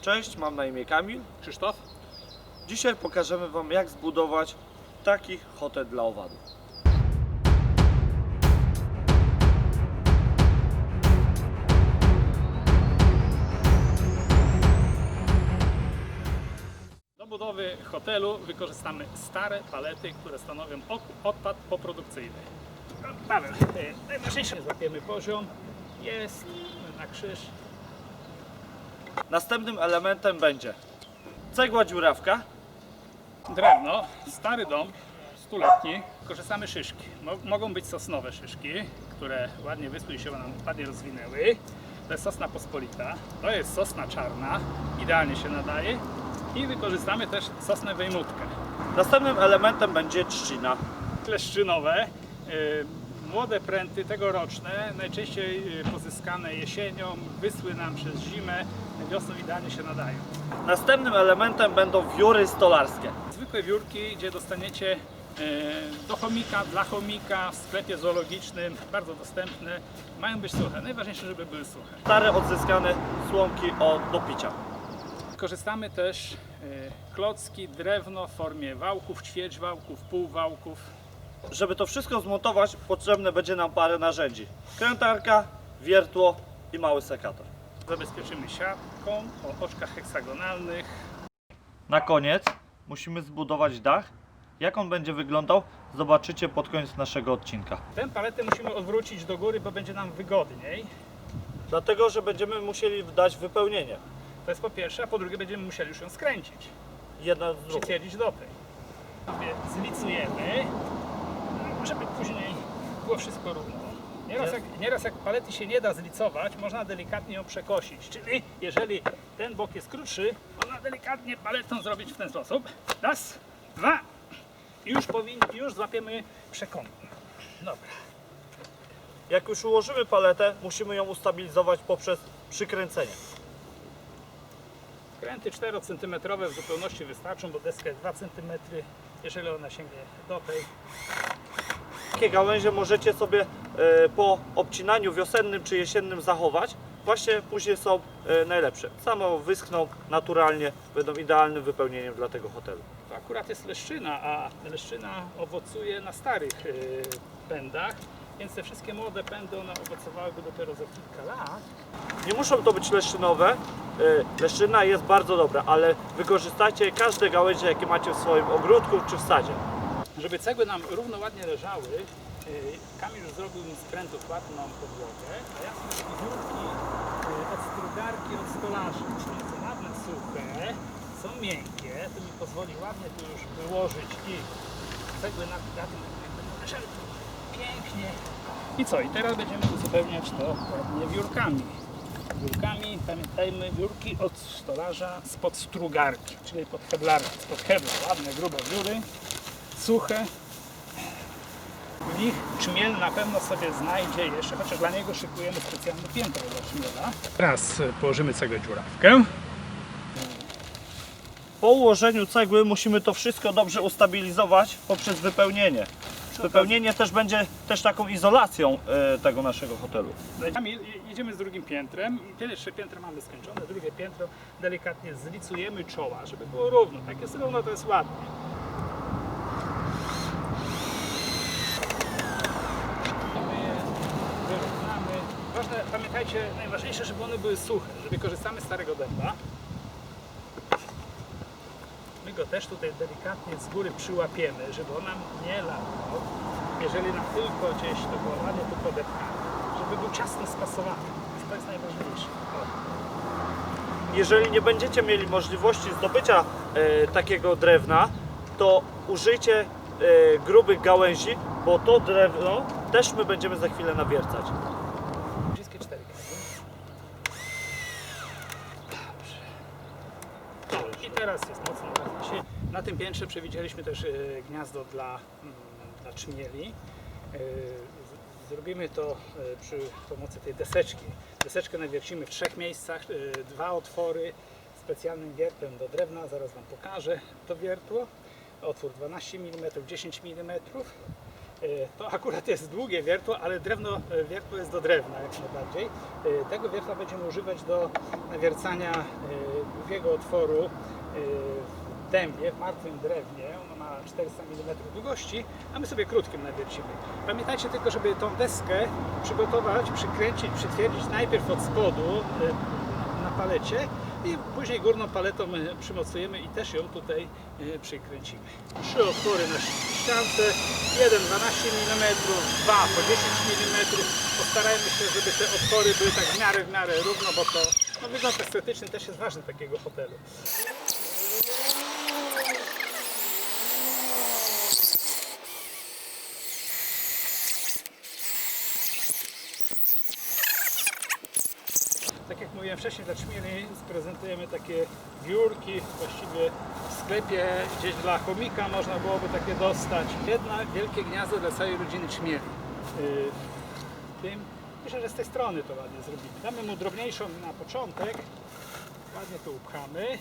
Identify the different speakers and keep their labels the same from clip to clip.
Speaker 1: Cześć, mam na imię Kamil.
Speaker 2: Krzysztof?
Speaker 1: Dzisiaj pokażemy Wam jak zbudować taki hotel dla owadów.
Speaker 2: Do budowy hotelu wykorzystamy stare palety, które stanowią odpad poprodukcyjny. Paweł, e, najważniejsze, złapiemy poziom, jest na krzyż.
Speaker 1: Następnym elementem będzie cegła dziurawka,
Speaker 2: Drewno, stary dom, stuletni, korzystamy szyszki. Mo- mogą być sosnowe szyszki, które ładnie wyschły i się nam ładnie rozwinęły. To jest sosna pospolita, to jest sosna czarna, idealnie się nadaje. I wykorzystamy też sosnę wejmutkę.
Speaker 1: następnym elementem będzie trzcina.
Speaker 2: kleszczynowe, y, młode pręty tegoroczne, najczęściej y, pozyskane jesienią, wysły nam przez zimę, wiosną idealnie się nadają.
Speaker 1: Następnym elementem będą wióry stolarskie.
Speaker 2: Zwykłe wiórki, gdzie dostaniecie y, do chomika, dla chomika w sklepie zoologicznym, bardzo dostępne, mają być suche. Najważniejsze, żeby były suche.
Speaker 1: Stare odzyskane słomki o, do picia.
Speaker 2: Korzystamy też y, klocki, drewno w formie wałków, ćwierć wałków, pół wałków.
Speaker 1: Żeby to wszystko zmontować, potrzebne będzie nam parę narzędzi. Krętarka, wiertło i mały sekator.
Speaker 2: Zabezpieczymy siatką o oczkach heksagonalnych.
Speaker 1: Na koniec musimy zbudować dach. Jak on będzie wyglądał, zobaczycie pod koniec naszego odcinka.
Speaker 2: Tę paletę musimy odwrócić do góry, bo będzie nam wygodniej.
Speaker 1: Dlatego, że będziemy musieli dać wypełnienie.
Speaker 2: To jest po pierwsze, a po drugie będziemy musieli już ją skręcić,
Speaker 1: Jedna z drugą.
Speaker 2: przytwierdzić do tej. Zlicujemy, żeby później było wszystko równo. Nieraz jak, nieraz jak palety się nie da zlicować, można delikatnie ją przekosić. Czyli jeżeli ten bok jest krótszy, można delikatnie paletą zrobić w ten sposób. Raz, dwa i już, powin, już złapiemy przekątnie. Dobra.
Speaker 1: Jak już ułożymy paletę, musimy ją ustabilizować poprzez przykręcenie.
Speaker 2: Kręty 4 cm w zupełności wystarczą, bo deska jest 2 cm. Jeżeli ona sięgnie do tej,
Speaker 1: Takie gałęzie możecie sobie e, po obcinaniu wiosennym czy jesiennym zachować. Właśnie później są e, najlepsze. Samo wyschną naturalnie, będą idealnym wypełnieniem dla tego hotelu.
Speaker 2: to akurat jest leszczyna, a leszczyna owocuje na starych yy, pędach, więc te wszystkie młode pędy one owocowałyby dopiero za kilka lat.
Speaker 1: Nie muszą to być leszczynowe. E, Leszczyna jest bardzo dobra, ale wykorzystajcie każde gałęzie, jakie macie w swoim ogródku czy w sadzie.
Speaker 2: Żeby cegły nam równo ładnie leżały, yy, Kamil już zrobił mi z prętów ładną podłogę, a ja sobie figurki yy, od strugarki, od stolarzy. One są ładne, suche, są miękkie, to mi pozwoli ładnie tu już wyłożyć i cegły na, na tym będą leżały pięknie. I co? I teraz będziemy uzupełniać to ładnie wiórkami. Wiórkami, pamiętajmy, wiórki od stolarza spod strugarki, czyli pod heblarki, spod hebla. Ładne, grube wióry, suche. W nich czmiel na pewno sobie znajdzie jeszcze, chociaż dla niego szykujemy specjalne piętro dla czmiela. Teraz e, położymy cegłę dziurawkę.
Speaker 1: Po ułożeniu cegły musimy to wszystko dobrze ustabilizować poprzez wypełnienie. Wypełnienie też będzie też taką izolacją e, tego naszego hotelu.
Speaker 2: Jedziemy z drugim piętrem. Pierwsze piętro mamy skończone, drugie piętro delikatnie zlicujemy czoła, żeby było równo. Tak jest równo, to jest ładnie. My je wyrównamy. Ważne, pamiętajcie, najważniejsze, żeby one były suche, że wykorzystamy starego dęba. My go też tutaj delikatnie z góry przyłapiemy, żeby on nam nie latał. Jeżeli nam tylko gdzieś to było ładnie tu podepchane, żeby był ciasno spasowany. To jest najważniejsze.
Speaker 1: Jeżeli nie będziecie mieli możliwości zdobycia e, takiego drewna, to użyjcie e, grubych gałęzi, bo to drewno też my będziemy za chwilę nawiercać.
Speaker 2: Wszystkie cztery kable. Dobrze. I teraz jest mocno się. Na tym piętrze przewidzieliśmy też e, gniazdo dla, mm, dla czmieli. E, Zrobimy to e, przy pomocy tej deseczki. Deseczkę nawiercimy w trzech miejscach, dwa otwory specjalnym wiertłem do drewna. Zaraz Wam pokażę to wiertło. Otwór 12 mm, 10 mm. To akurat jest długie wiertło, ale drewno, e, wiertło jest do drewna jak najbardziej. E, Tego wiertła będziemy używać do nawiercania e, długiego otworu e, w dębie, w martwym drewnie. Ono ma 400 mm długości, a my sobie krótkim nawiercimy. Pamiętajcie tylko, żeby tą deskę przygotować, przykręcić, przytwierdzić najpierw od spodu e, na palecie i później górną paletą e, przymocujemy i też ją tutaj e, przykręcimy. Trzy otwory na ściance, jeden 12 mm, dwa po 10 mm. Postarajmy się, żeby te otwory były tak w miarę, w miarę równo, bo to no, wygląd estetyczny też jest ważny takiego hotelu. Tak jak mówiłem wcześniej, dla czmieli sprezentujemy takie biurki, właściwie w sklepie gdzieś dla chomika można byłoby takie dostać. Jedna wielkie gniazdo dla całej rodziny czmieli. Yy, w tym, myślę, że z tej strony to ładnie zrobimy. Damy mu drobniejszą na początek, ładnie to upchamy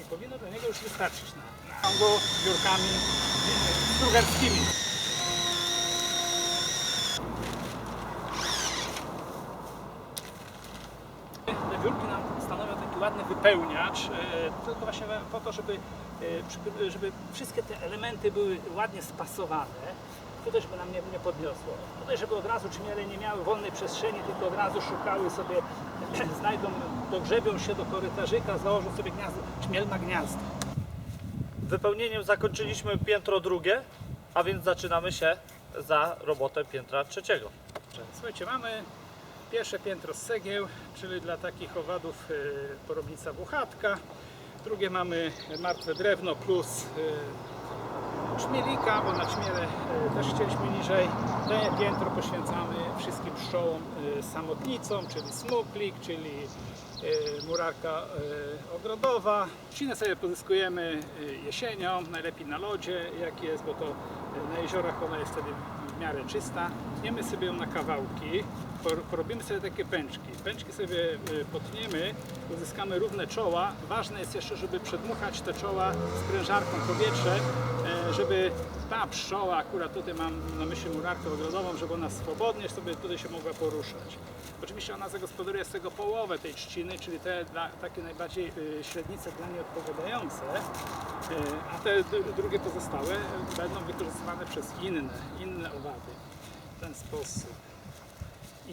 Speaker 2: i powinno do niego już wystarczyć na, na go biurkami yy, strugarskimi. Te biurki nam stanowią wypełniacz, e, tylko właśnie po to, żeby, e, żeby wszystkie te elementy były ładnie spasowane. Tutaj, żeby nam nie, nie podniosło. Tutaj, żeby od razu czmiele nie miały wolnej przestrzeni, tylko od razu szukały sobie, znajdą, dogrzebią się do korytarzyka, założą sobie gniazdo. Czmiel ma gniazdo.
Speaker 1: Wypełnieniem zakończyliśmy piętro drugie, a więc zaczynamy się za robotę piętra trzeciego.
Speaker 2: Słuchajcie, mamy pierwsze piętro z cegieł, czyli dla takich owadów e, porobnica włochatka. Drugie mamy martwe drewno plus e, czmielika, bo na czmiele e, też chcieliśmy niżej. To piętro poświęcamy wszystkim pszczołom samotnicom, czyli smuklik, czyli murarka ogrodowa. Trzcinę sobie pozyskujemy jesienią, najlepiej na lodzie, jak jest, bo to na jeziorach ona jest wtedy w miarę czysta. Tniemy sobie ją na kawałki, porobimy sobie takie pęczki. Pęczki sobie y, potniemy, uzyskamy równe czoła. Ważne jest jeszcze, żeby przedmuchać te czoła sprężarką powietrze, e, żeby ta pszczoła, akurat tutaj mam na myśli murarkę ogrodową, żeby ona swobodnie sobie tutaj się mogła poruszać. Oczywiście ona zagospodaruje z tego połowę tej trzciny, czyli te takie najbardziej y, średnice dla niej odpowiadające, y, a te drugie pozostałe będą wykorzystywane przez inne, inne owady w ten sposób.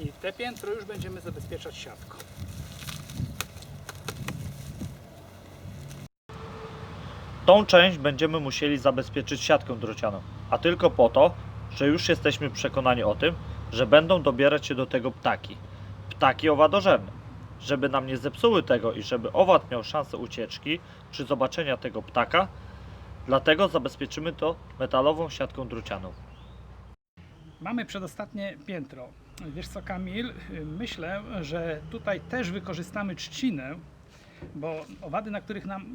Speaker 2: I te piętro już będziemy zabezpieczać siatką.
Speaker 1: Tą część będziemy musieli zabezpieczyć siatką drocianą, a tylko po to, że już jesteśmy przekonani o tym, że będą dobierać się do tego ptaki. Ptaki owadożerne. Żeby nam nie zepsuły tego i żeby owad miał szansę ucieczki czy zobaczenia tego ptaka, dlatego zabezpieczymy to metalową siatką drocianą.
Speaker 2: Mamy przedostatnie piętro. Wiesz co, Kamil? Myślę, że tutaj też wykorzystamy trzcinę, bo owady, na których nam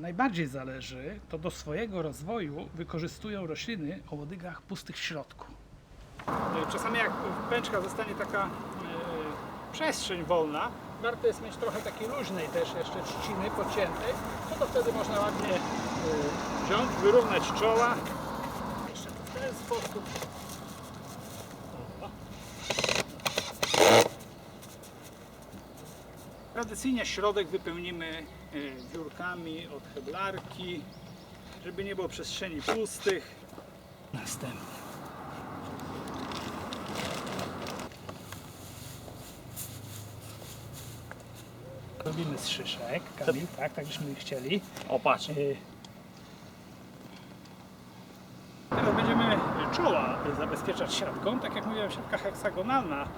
Speaker 2: najbardziej zależy, to do swojego rozwoju wykorzystują rośliny o łodygach pustych w środku. Y, Czasami jak w pęczkach zostanie taka y, przestrzeń wolna, warto jest mieć trochę takiej luźnej też jeszcze trzciny pociętej, no to wtedy można ładnie y, wziąć, wyrównać czoła. Jeszcze w ten sposób Tradycyjnie środek wypełnimy e, wiórkami od heblarki, żeby nie było przestrzeni pustych. Następnie. Robimy z szyszek, Kamil, tak, tak byśmy chcieli.
Speaker 1: O patrz,
Speaker 2: E, Teraz będziemy czoła zabezpieczać siatką. Tak jak mówiłem, siatka heksagonalna.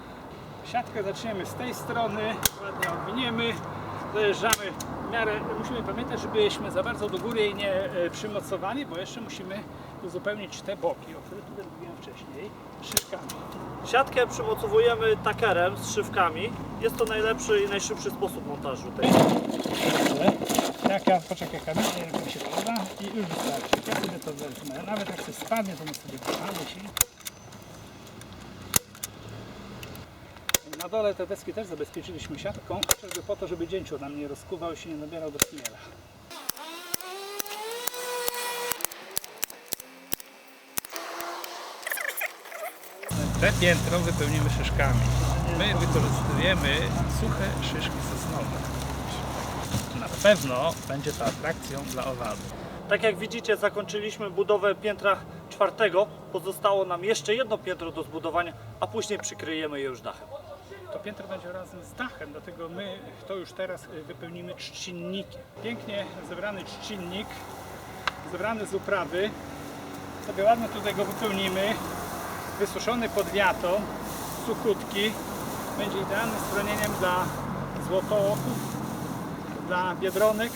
Speaker 2: Siatkę zaczniemy z tej strony, ładnie odwiniemy, dojeżdżamy w miarę, musimy pamiętać, żebyśmy za bardzo do góry jej nie e, przymocowali, bo jeszcze musimy uzupełnić te boki, o których tutaj mówiłem wcześniej, szyszkami.
Speaker 1: siatkę przymocowujemy takerem z szywkami. Jest to najlepszy i najszybszy sposób montażu tej.
Speaker 2: Jak ja, poczekaj Kamil, nie wiem, jak mi się uda i już wystarczy. Ja sobie to wezmę, nawet jak coś spadnie, to my sobie się. Na dole te deski też zabezpieczyliśmy siatką, chociażby po to, żeby dzięciu nam nie rozkuwał i się nie nabierał do chmiela. Te piętro wypełnimy szyszkami. My wykorzystujemy suche szyszki sosnowe. Na pewno będzie to atrakcją dla owadów.
Speaker 1: Tak jak widzicie, zakończyliśmy budowę piętra czwartego. Pozostało nam jeszcze jedno piętro do zbudowania, a później przykryjemy je już dachem.
Speaker 2: To piętro będzie razem z dachem, dlatego my to już teraz y, wypełnimy trzcinnikiem. Pięknie zebrany trzcinnik, zebrany z uprawy. Sobie ładnie tutaj go wypełnimy. Wysuszony pod wiatą, suchutki. Będzie idealnym schronieniem dla złotooków, dla biedronek.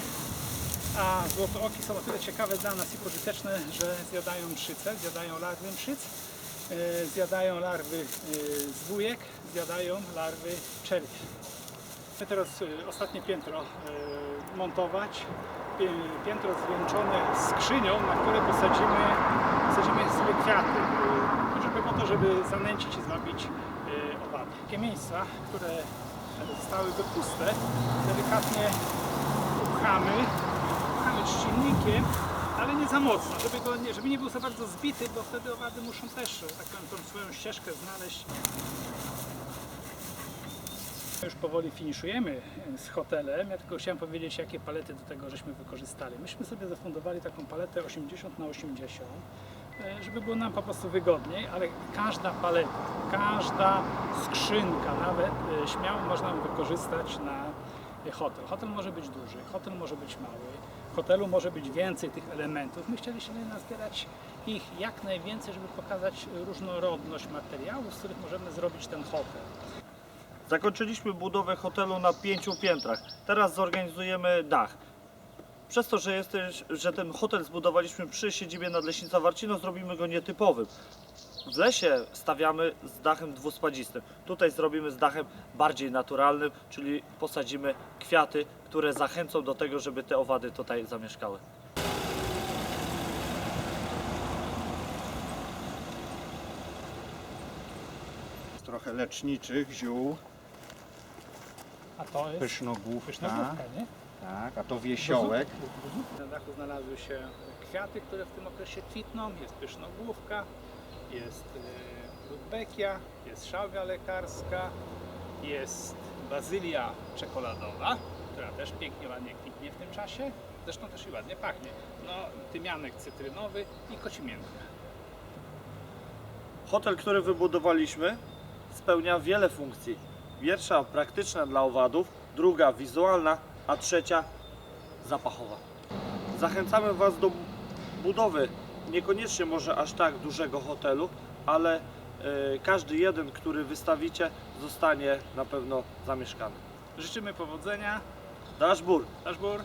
Speaker 2: A złotooki są o tyle ciekawe dla nas i pożyteczne, że zjadają mszyce, zjadają larwy mszyc, zjadają larwy e, zwójek, zjadają larwy czerwi. My teraz e, ostatnie piętro e, montować. Piętro zwieńczone skrzynią, na które posadzimy, posadzimy sobie kwiaty, e, żeby po to, żeby zanęcić i zwabić e, owady. Takie miejsca, które zostałyby puste, delikatnie upchamy, upchamy trzcinnikiem, ale nie za mocno, żeby, go nie, żeby nie był za bardzo zbity, bo wtedy owady muszą też e, tak powiem, tą swoją ścieżkę znaleźć. Już powoli finiszujemy z hotelem. Ja tylko chciałem powiedzieć, jakie palety do tego żeśmy wykorzystali. Myśmy sobie zafundowali taką paletę 80 na 80 e, żeby było nam po prostu wygodniej, ale każda paleta, każda skrzynka nawet e, śmiało można wykorzystać na hotel. Hotel może być duży, hotel może być mały, hotelu może być więcej tych elementów. My chcieliśmy nazbierać ich jak najwięcej, żeby pokazać różnorodność materiałów, z których możemy zrobić ten hotel.
Speaker 1: Zakończyliśmy budowę hotelu na pięciu piętrach. Teraz zorganizujemy dach. Przez to, że, jesteś, że ten hotel zbudowaliśmy przy siedzibie Nadleśnica Warcino, zrobimy go nietypowym. W lesie stawiamy z dachem dwuspadzistym. Tutaj zrobimy z dachem bardziej naturalnym, czyli posadzimy kwiaty, które zachęcą do tego, żeby te owady tutaj zamieszkały.
Speaker 3: trochę leczniczych ziół,
Speaker 2: A to jest
Speaker 3: pysznogłówka,
Speaker 2: pysznogłówka, nie?
Speaker 3: tak, a to wiesiołek.
Speaker 2: Na dachu znalazły się kwiaty, które w tym okresie kwitną. Jest pysznogłówka, jest e, rudbekia, jest szałwia lekarska, jest bazylia czekoladowa, która też pięknie, ładnie kwitnie w tym czasie. Zresztą też i ładnie pachnie. No, tymianek cytrynowy i kocimiętka.
Speaker 1: Hotel, który wybudowaliśmy, spełnia wiele funkcji. Pierwsza praktyczna dla owadów, druga wizualna, a trzecia zapachowa. Zachęcamy Was do budowy niekoniecznie może aż tak dużego hotelu, ale e, każdy jeden, który wystawicie, zostanie na pewno zamieszkany.
Speaker 2: Życzymy powodzenia.
Speaker 1: Dashbur!
Speaker 2: Daszbur,